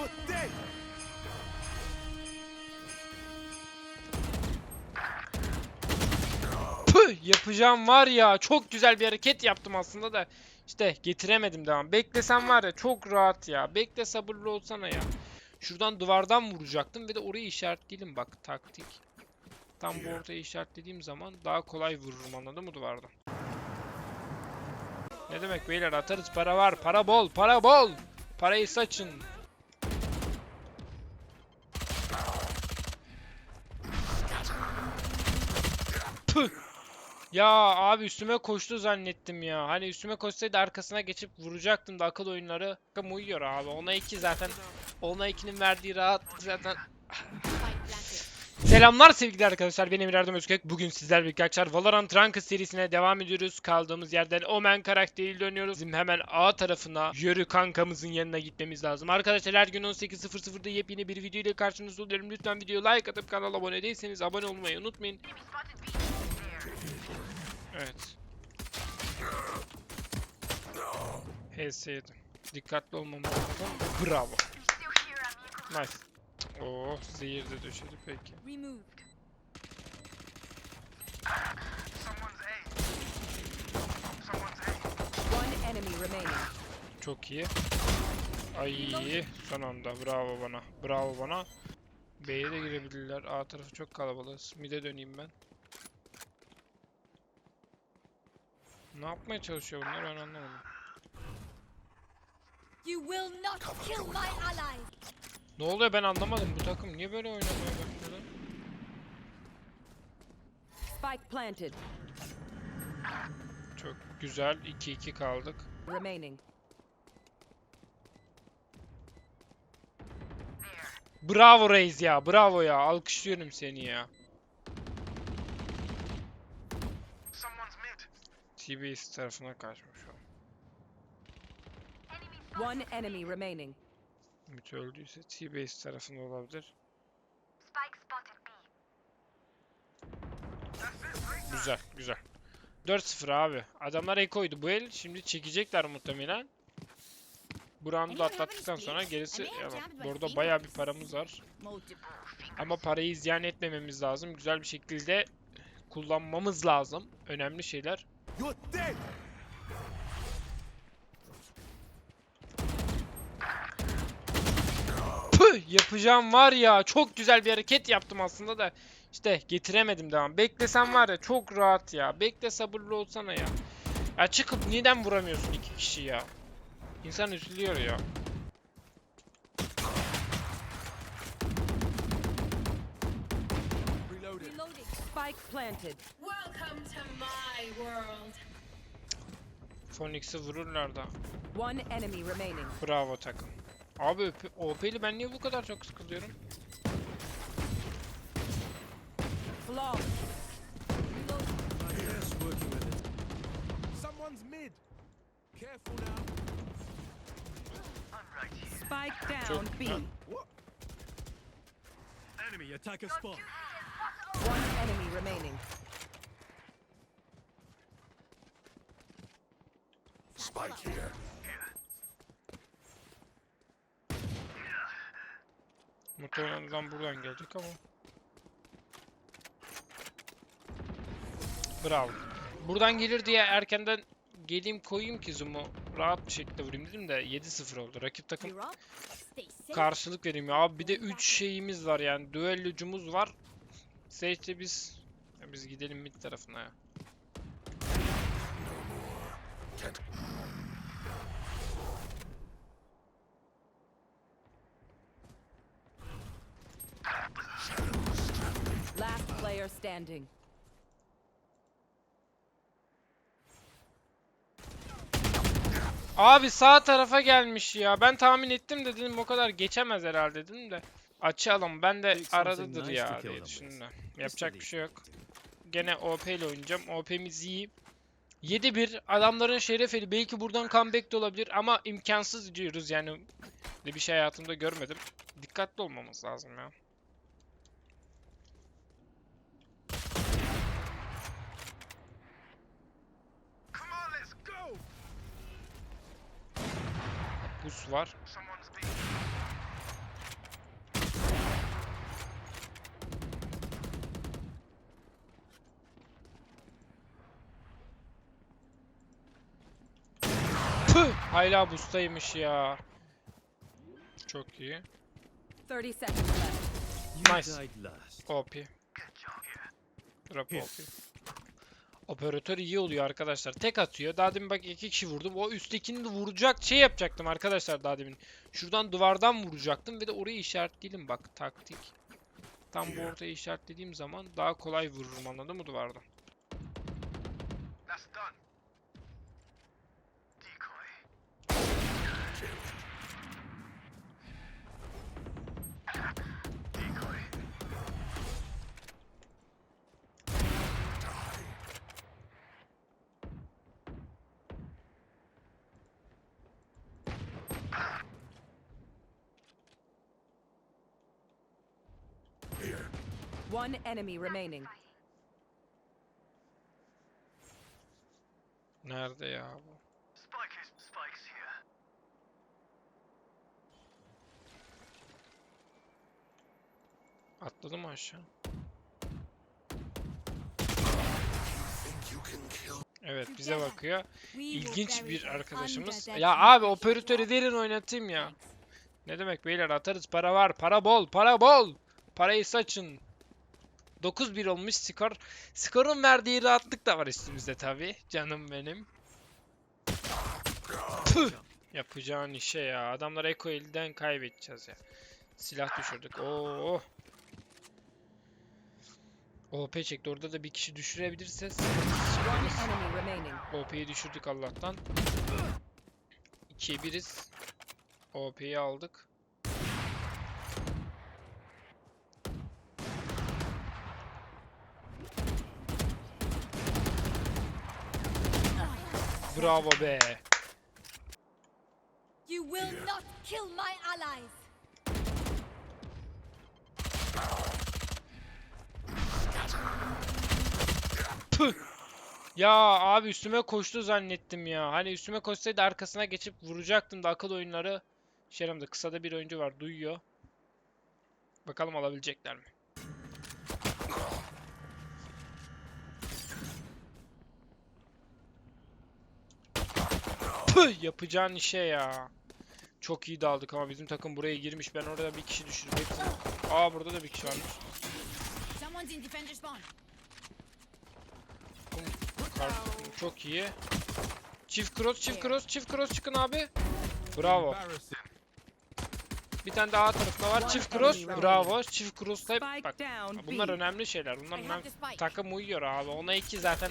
You're dead. Püh yapacağım var ya çok güzel bir hareket yaptım aslında da işte getiremedim devam. Beklesem var ya çok rahat ya. Bekle sabırlı olsana ya. Şuradan duvardan vuracaktım ve de orayı işaretleyelim bak taktik. Tam bu ortayı işaretlediğim zaman daha kolay vururum anladın mı duvardan? Ne demek beyler atarız para var para bol para bol. Parayı saçın. Ya abi üstüme koştu zannettim ya. Hani üstüme koşsaydı arkasına geçip vuracaktım da akıl oyunları. Uyuyor abi. Ona 2 zaten. Ona 2'nin verdiği rahatlık zaten. Selamlar sevgili arkadaşlar. Ben Emir Özkök. Bugün sizler birlikte arkadaşlar Valorant Ranked serisine devam ediyoruz. Kaldığımız yerden Omen karakteriyle dönüyoruz. Bizim hemen A tarafına Yörü kankamızın yanına gitmemiz lazım. Arkadaşlar her gün 18.00'da yepyeni bir video ile karşınızda oluyorum. Lütfen videoya like atıp kanala abone değilseniz abone olmayı unutmayın. Evet. HS7. Dikkatli olmamız lazım. Bravo. Nice. Oo, zehir de döşedi peki. Çok iyi. Ay son anda. Bravo bana. Bravo bana. B'ye de girebilirler. A tarafı çok kalabalık. Mid'e döneyim ben. Ne yapmaya çalışıyor bunlar ben anlamadım. You will not kill my allies. Ne oluyor ben anlamadım. Bu takım niye böyle oynamaya başladı? Spike planted. Çok güzel. 2-2 kaldık. Remaining. Bravo Reis ya. Bravo ya. Alkışlıyorum seni ya. TBS tarafına kaçmış o. One enemy remaining. Ümit öldüyse T-Base tarafında olabilir. Güzel, güzel. 4-0 abi. Adamlar ekoydu bu el. Şimdi çekecekler muhtemelen. Bu roundu atlattıktan sonra gerisi yalan. Burada bayağı bir paramız var. Ama parayı ziyan etmememiz lazım. Güzel bir şekilde kullanmamız lazım. Önemli şeyler. You're dead. Püh yapacağım var ya çok güzel bir hareket yaptım aslında da işte getiremedim devam. Beklesem var ya çok rahat ya. Bekle sabırlı olsana ya. Ya çıkıp neden vuramıyorsun iki kişi ya? İnsan üzülüyor ya. Reloading. Spike planted. Phoenix'i vururlar da. One enemy remaining. Bravo takım. Abi OP'li ben niye bu kadar çok sıkılıyorum? Flawless. Someone's mid. Careful now. Spike down B. Enemy, attack a spot. One enemy remaining. Spike here. Muhtemelen adam buradan gelecek ama. Bravo. Buradan gelir diye erkenden geleyim koyayım ki zoom'u rahat bir şekilde vurayım dedim de 7-0 oldu. Rakip takım karşılık vereyim ya. Abi bir de 3 şeyimiz var yani. Düellocumuz var. Sage'de biz ya biz gidelim mid tarafına ya. Player standing. Abi sağ tarafa gelmiş ya. Ben tahmin ettim de dedim o kadar geçemez herhalde dedim de. Açalım. Ben de aradadır ya diye düşündüm. Yapacak bir şey yok. Gene OP ile oynayacağım. OP'miz iyi. 7-1 adamların şerefeli. Belki buradan comeback de olabilir ama imkansız diyoruz yani. Bir şey hayatımda görmedim. Dikkatli olmamız lazım ya. pus var. Püh! Hala bustaymış ya. Çok iyi. 30 seconds left. Nice. OP. Drop OP. Operatör iyi oluyor arkadaşlar. Tek atıyor. Daha demin bak iki kişi vurdum. O üsttekini de vuracak şey yapacaktım arkadaşlar daha demin. Şuradan duvardan vuracaktım ve de orayı işaretledim bak taktik. Tam bu ortayı işaretlediğim zaman daha kolay vururum anladın mı duvardan? One enemy remaining. Nerede ya bu? Atladı mı aşağı? Evet bize bakıyor. İlginç bir arkadaşımız. Ya abi operatörü verin oynatayım ya. Ne demek beyler atarız para var. Para bol para bol. Parayı saçın. 9-1 olmuş skor. Skorun verdiği rahatlık da var üstümüzde tabi. Canım benim. Tüh! Yapacağın işe ya. Adamlar Eko elden kaybedeceğiz ya. Silah düşürdük. Oo. OP çekti. Orada da bir kişi düşürebilirse. OP'yi düşürdük Allah'tan. 2'ye 1'iz. OP'yi aldık. Bravo be. You will not kill my allies. Ya abi üstüme koştu zannettim ya. Hani üstüme koşsaydı arkasına geçip vuracaktım da akıl oyunları. Şeramda kısada bir oyuncu var duyuyor. Bakalım alabilecekler mi? Püh, yapacağın işe ya. Çok iyi daldık ama bizim takım buraya girmiş. Ben orada bir kişi düşürdüm. Aa burada da bir kişi varmış. Çok iyi. Çift cross, çift cross, çift cross çıkın abi. Bravo. Bir tane daha A tarafında var. Çift cross. Bravo. Çift cross'la hep bak. Bunlar önemli şeyler. Bunlar önemli. Takım uyuyor abi. Ona 2 zaten.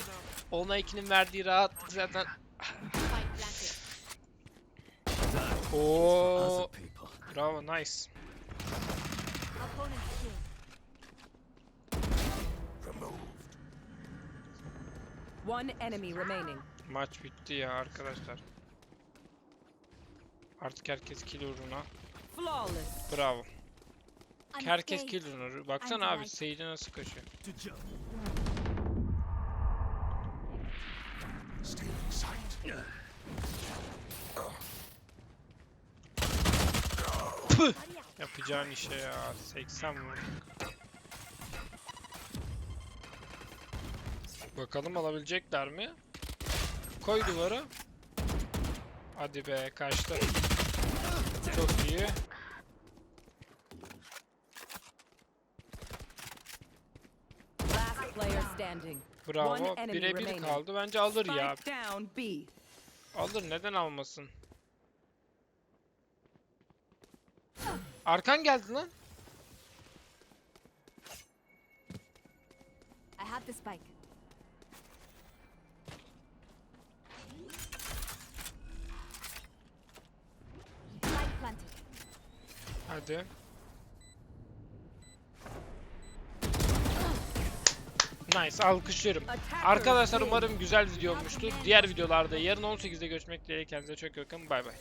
Ona 2'nin verdiği rahatlık zaten. Oo. Bravo. Nice. One enemy remaining. Maç bitti ya arkadaşlar. Artık herkes kill uğruna. Flawless. Bravo. Herkes kill uğruna. Baksana abi. Sage'e nasıl koşuyor. Yapacağın işe ya. 80 vurduk. Bakalım alabilecekler mi? Koy duvara. Hadi be kaçtı. Çok iyi. Bravo. Birebir kaldı. Bence alır ya. Alır neden almasın? Arkan geldi lan. I have the spike. Spike planted. Hadi. Nice alkışlıyorum. Arkadaşlar umarım güzel video olmuştur. Diğer videolarda yarın 18'de görüşmek dileğiyle kendinize çok iyi bakın. Bay bay.